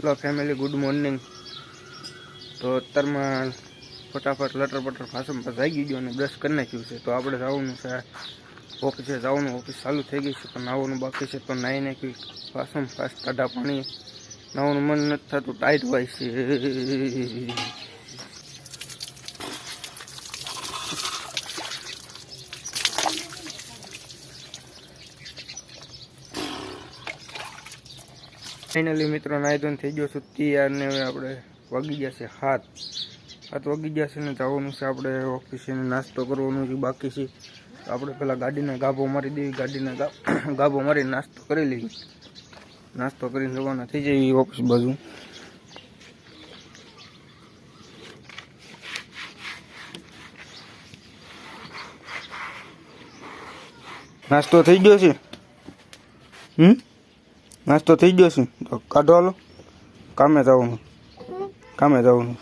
Hello family good morning તો અત્યારમાં ફટાફટ લટર પટર ફાસમ જાગી ગયો અને બ્રશ કરી નાખ્યું છે. તો આપણે જવાનું છે ઓફિસે જવાનું ઓફિસ ચાલુ થઈ ગઈ છે, પણ નાવાનું બાકી છે, તો નાહી નાખ્યું. ફાસમ ફાસ ટાઢા પાણી. નાવાનું મન નથી થતું ટાઈટ હોય છે. ફાઇનલી મિત્રો નાયદોન થઈ ગયો છું ત્યાં ને હવે આપણે વાગી ગયા છે હાથ. હાથ વાગી ગયા છે ને જવાનું છે આપણે ઓફિસે નાસ્તો કરવાનો છે, બાકી છે. આપણે પેલા ગાડીને ગાભો મારી દેવી, ગાડીને ગાભો મારી નાસ્તો કરી લઈએ. નાસ્તો કરીને રવાના થઈ જાય ઓફિસ બાજુ. નાસ્તો થઈ ગયો છે? હમ? નાસ્તો થઈ ગયો છે. તો કાઢો હાલો. કામે જવાનું કામે જવાનું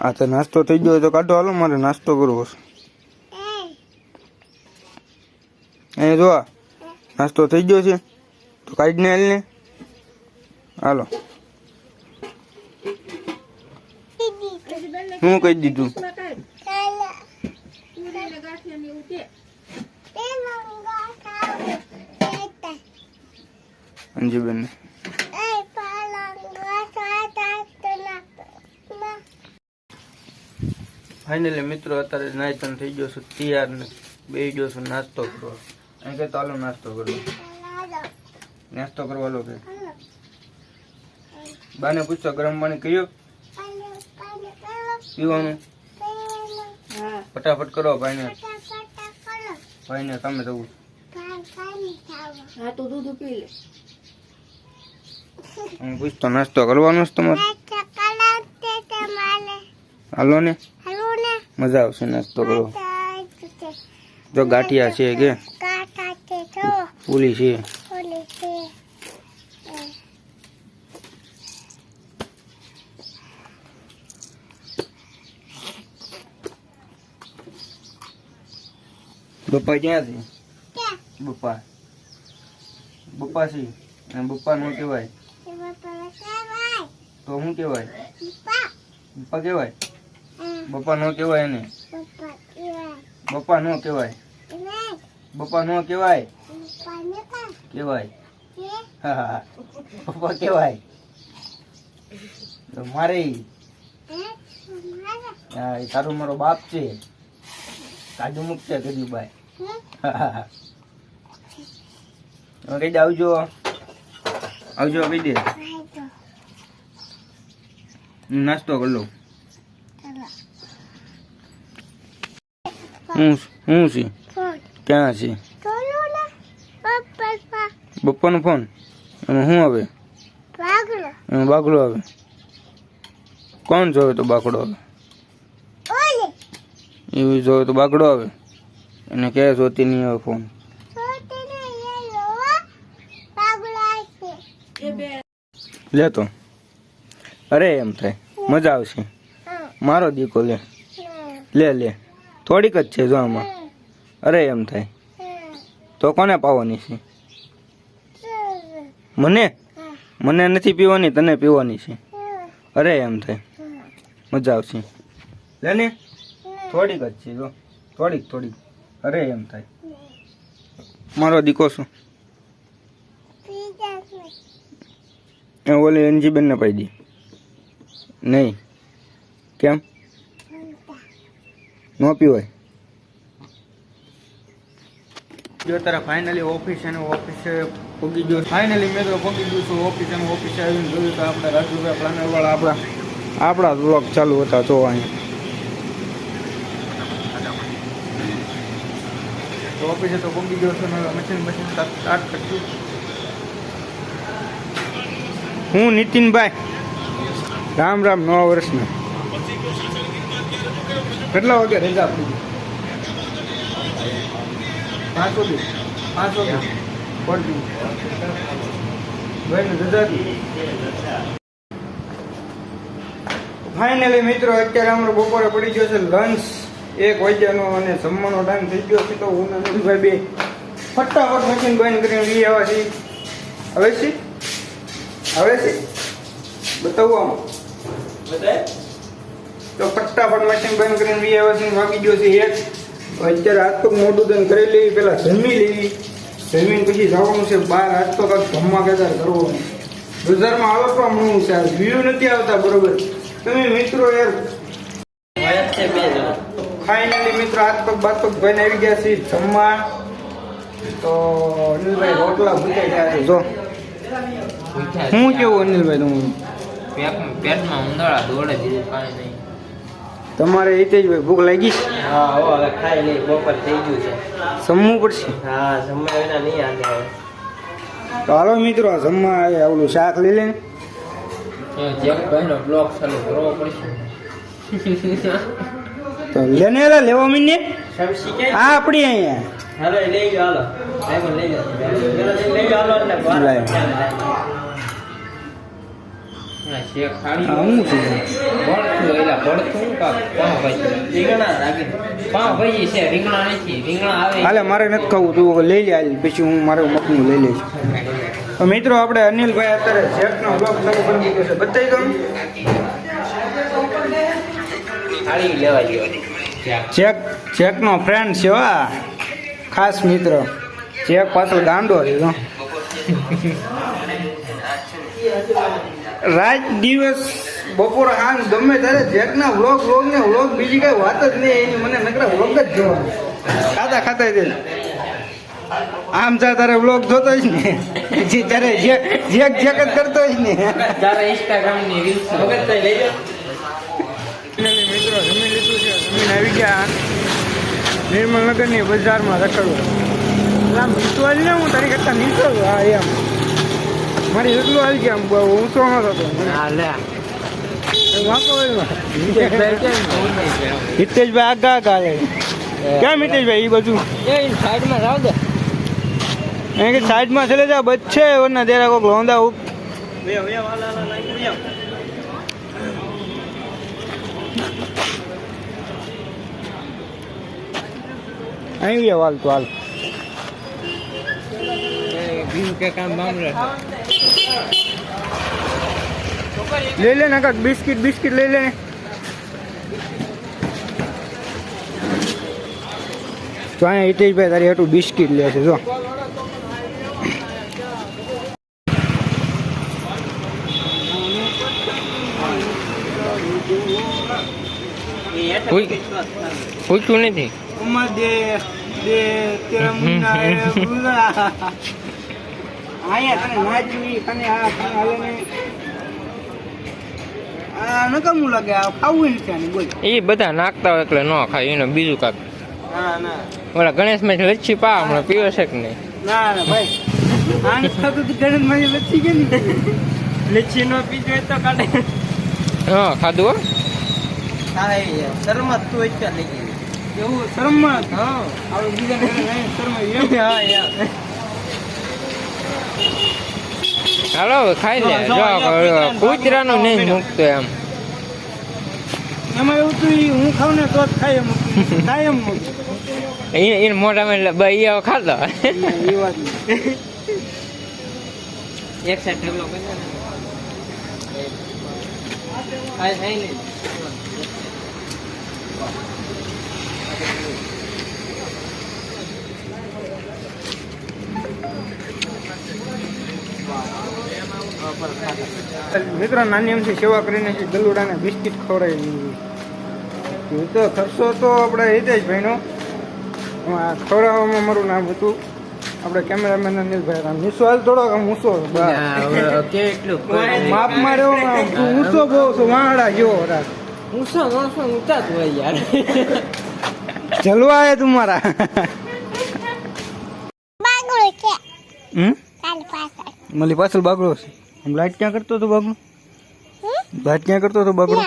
હા. તો નાસ્તો થઈ ગયો તો કાઢો હાલો મારે નાસ્તો કરવો છે. અહીંયા જોવા નાસ્તો થઈ ગયો છે. તો કાઢીને હાલ ને હાલો. હું કહી દીધું? અંજીબેન ફાઇનલી મિત્રો અત્યારે નાઈ તન થઈ ગયો છું તૈયાર ને બે ગયો છું નાસ્તો કરવા. અહીં કે ચાલો નાસ્તો કરવો નાસ્તો કરવા લો કે? બાને પૂછો ગરમ પાણી કયો પીવાનું? ફટાફટ કરો ભાઈને. ભાઈને તમે જવું. હા તો દૂધ પી લે. હું પૂછતો નાસ્તો કરવાનો છે તમારે? હાલો ને. મજા આવશે નાસ્તો કરો જો ગાંઠિયા છે કે? પૂરી છે બપ્પા ક્યાં છે? બપ્પા. બપ્પા છે. બપ્પા નું કહેવાય. તો શું કહેવાય? પપ્પા. કહેવાય? બપ્પા નો કહેવાય એને? બપ્પા નો કહેવાય? બપ્પા નો કહેવાય? કહેવાય. હા હા હા. પપ્પા કહેવાય. તો મારે હા? એ તારો મારો બાપ છે. કાજુ મુક છે ગજુભાઈ હવે કઈ દે આવજો. આવજો કઈ દે. નાસ્તો કરી લઉં. હું હું છે? ક્યાં છે? બપ્પાનો ફોન? એમાં શું આવે? એમાં બાકડો આવે? કોણ જોવે તો બાકડો આવે? એવું જોવે તો બાકડો આવે? એને કે જોતી નહીં આવે ફોન? લેતો. અરે એમ થાય. મજા આવશે. મારો દીકો લે. લે લે. થોડીક જ છે જો આમાં. અરે એમ થાય. તો કોને પાવાની છે? મને? મને નથી પીવાની તને પીવાની છે. અરે એમ થાય. મજા આવશે. લે ને. થોડીક જ છે જો. થોડીક થોડીક. અરે એમ થાય. મારો દીકો શું? એ ઓલી એનજી બેનને પાઈ દી. નહીં. કેમ? ન પીવાય. જો તારા ફાઇનલી ઓફિસ અને ઓફિસે પગી ગયો. ફાઇનલી મેં તો પગી ગયું છું. ઓફિસ અને ઓફિસે આવીને જોયું તો આપણે રાજુભાઈ પ્લાનર વાળા આપણા આપણા બ્લોક ચાલુ હતા જો અહીંયા. તો ઓફિસે તો પગી ગયો છું મશીન મશીન સ્ટાર્ટ કરશું. હું નીતિનભાઈ. રામ રામ, નવા વર્ષના. કેટલા વાગે રજા આપી પાંચ વાગે પાંચ વાગે. ફાઇનલી મિત્રો, અત્યારે અમારો બપોરે પડી ગયો છે લંચ એક વાગ્યાનો અને જમવાનો ટાઈમ થઈ ગયો છે તો હું અનિલભાઈ બે ફટાફટ મશીન બંધ કરીને લઈ આવ્યા છીએ. હવે છે? આવે છે? બતાવું આમ. તો ફટાફટ મશીન બંધ કરીને વી આવ્યા વાગી ગયો છે એક અત્યારે હાથ પગ મોઢું દન કરી લેવી પેલા જમી લેવી. જમીન પછી જવાનું છે બહાર હાથ પગ જમવા ધમાકેદાર કરવાનું બજારમાં આવે પણ હું છે વ્યૂ નથી આવતા બરોબર. તમે મિત્રો યાર ફાઇનલી મિત્રો હાથ પગ બાત પગ ભાઈને આવી ગયા છે જમવા. તો અનિલભાઈ રોટલા ભૂકાઈ ગયા છે. જો. હું કેવું અનિલભાઈ તમારું? પેટમાં ઉંદરા દોડે બીજું કાંઈ નહીં. તમારે હિતેશભાઈ ભૂખ લાગી ગઈ હા હો હવે ખાઈ લઈ બપોર થઈ ગયું છે. જમવું પડશે? હા સમય વિના નહીં હાલે તો હાલો મિત્રો આ જમવા આવે ઓલું શાક લઈ લે જેકભાઈનો બ્લોગ ચાલુ કરવો પડશે. તો લેને લે લેવા મીને. હા આપણી અહીંયા. હાલો લઈ જાઓ હાલો. લઈ જાઓ લઈ જાઓ હાલો હું છું? ભણતું એલા ભણતું કાક પાવભાજી રીંગણા રાખી પાવભાજી છે રીંગણા નથી રીંગણા આવે. હાલે મારે નથી ખાવું તું લઈ લે હાલ પછી હું મારું મકનું લઈ લઈશ. તો મિત્રો આપણે અનિલભાઈ અત્યારે જેટનો બ્લોગ ચાલુ કરી દીધો છે. બતાવી દઉં થાળી લેવા જેવા ચેક ચેકનો ફ્રેન્ડ છે હા ખાસ મિત્ર. ચેક પાછો દાંડો છે જો રાત દિવસ બપોર આમ ગમે ત્યારે જેકના વ્લોગ વ્લોગ ને વ્લોગ બીજી કઈ વાત જ નહીં એની મને નકરા વ્લોગ જ જોવા ખાતા ખાતા દે આમ જા તારે વ્લોગ જોતો જ ને જે તારે જેક જેક જ કરતો જ ને તારે ઇન્સ્ટાગ્રામની રીલ્સ વગર લઈ જાઓ મિત્રો જમીન લીધું છે. જમીન આવી ગયા. નિર્મલનગરની બજારમાં રખડવું. એટલે આમ વિશ્વાસ ને હું તારી કરતા નીચો આ હા એમ. મારી એટલું હાલ ગયા આમ બહુ ઊંચો ન થતો હા હિતેશભાઈ આગા આગા ક્યાં મિતેશભાઈ એ બધું? એ સાઈડમાં રાવ દે. એ કે સાઈડમાં ચલે જા બચ્ચે વરના તેરા કોક લોંદા ઉપ અહીં ગયા વાલ તો હાલ. બીજું કે કામ બામ રહે? લઈ લે ને કાંઈક બિસ્કિટ બિસ્કિટ લઈ લે. તો અહીંયા હિતેશભાઈ તારી હેઠું બિસ્કિટ લે છે જો. પૂછ્યું નથી. તેરા તને આ કને હાલે આ નકામું લાગે આ ખાવું નથી આને બોલ. એ બધા નાખતા હોય એટલે ન ખાય એને બીજું કાક. ના ના. ઓલા ગણેશમાં લચ્છી પા હમણાં પીવે છે કે નહીં? ના ના ભાઈ. આને ખાતું તો ગરમમાં લચ્છી કે નહીં? લચ્છી નો પીજો તો કાઢે હા ખાધું હો. શરમત તું એટલે લઈ ગઈ એવું શરમત? હા. બીજાને શરમ હા યાર હાલો ખાઈ લે. જો કૂતરાનું નહીં મૂકતો એમ. એમાં એવું તો હું ખાઉં ને તો જ ખાય એમ ખાય એમ. એને મોઢામાં બે ઈ ખાધો. એક ઢગલો કરી દે ને. આ ખાઈ લે. મિત્રો નાની એમથી સેવા કરીને છે ગલુડાને બિસ્કિટ ખવડાવી તો ખર્ચો તો આપણે હિતેશભાઈનો ખવડાવવામાં મારું નામ હતું. આપણે કેમેરામેન અનિલભાઈ રામ. નીસો થોડોક આમ ઊંચો માપ માર્યો ઊંચો બહુ છું વાંડા જેવો ઊંચો માણસો ઊંચા જ હોય યાર. જલવા હે તમારા મળી પાછળ બાગડો છે. આમ લાઈટ ક્યાં કરતો હતો બાગડો હમ? લાઈટ ક્યાં કરતો હતો બાગડો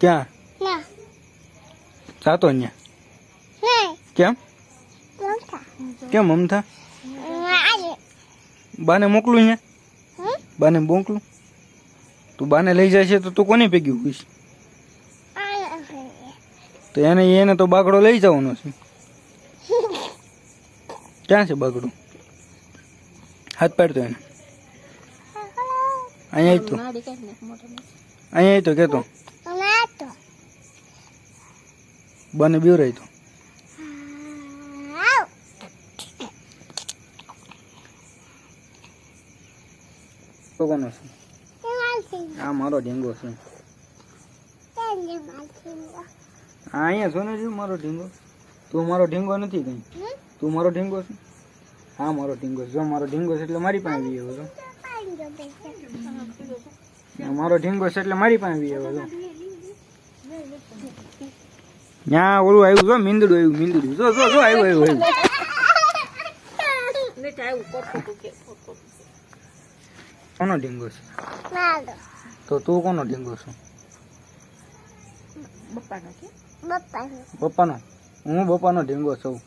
ક્યાં? સાતો અહીંયા? કેમ? કેમ મમતા? બાને મોકલું અહીંયા? બાને મોકલું? તું બાને લઈ જાય છે તો તું કોને ભેગી હોઈશ? તો એને એને તો બાગડો લઈ જવાનો છે. ક્યાં છે બાગડો? હાથ પાડતો એને. અહીંયા તો. અહીંયા તો કેતો. બને બીવ રહી તો કોનો છે? આ મારો ઢીંગો છે. હા અહીંયા છો ને જો મારો ઢીંગો. તું મારો ઢીંગો નથી કઈ? તું મારો ઢીંગો છે? હા મારો ઢીંગો છે. જો મારો ઢીંગો છે એટલે મારી પાસે આવી ગયો મારો ઢીંગો છે એટલે મારી પાસે આવી આવ્યો ત્યાં ઓલું આવ્યું જો મીંદડું આવ્યું મીંદડું. જો જો જો આવ્યું આવ્યું આવ્યું. કોનો ઢીંગો છે? તો તું કોનો ઢીંગો છો? બપ્પાનો પપ્પાનો હું બપ્પાનો ઢીંગો છું.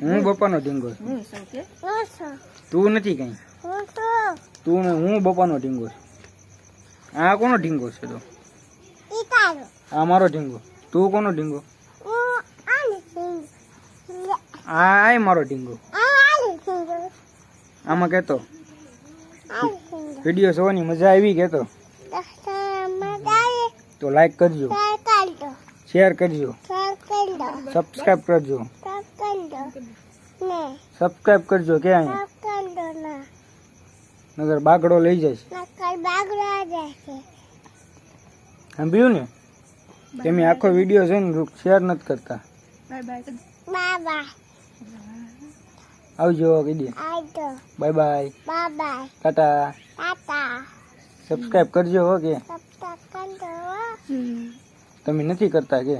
હું બપ્પાનો ઢીંગો છું. તું નથી કઈ. તો ને હું બપાનો ઢીંગો છું. આ કોનો ઢીંગો છે તો? આ મારો ઢીંગો. તું કોનો ઢીંગો? આ મારો ઢીંગો. આમાં સિંગ વીડિયો જોવાની મજા આવી કહેતો તો લાઈક કરજો. શેર કરજો. સબસ્ક્રાઇબ કરજો. સબસ્ક્રાઇબ કરજો. કે અહીંયા નગર બાગડો લઈ જશે નકર સાંભળ્યું ને? તમે આખો વીડિયો છે ને શેર નથી કરતા. Bye bye. બાબા આવજો કીધી દે. Bye bye. ટાટા. તાતા સબસ્ક્રાઇબ કરજો હો કે. તમે નથી કરતા કે?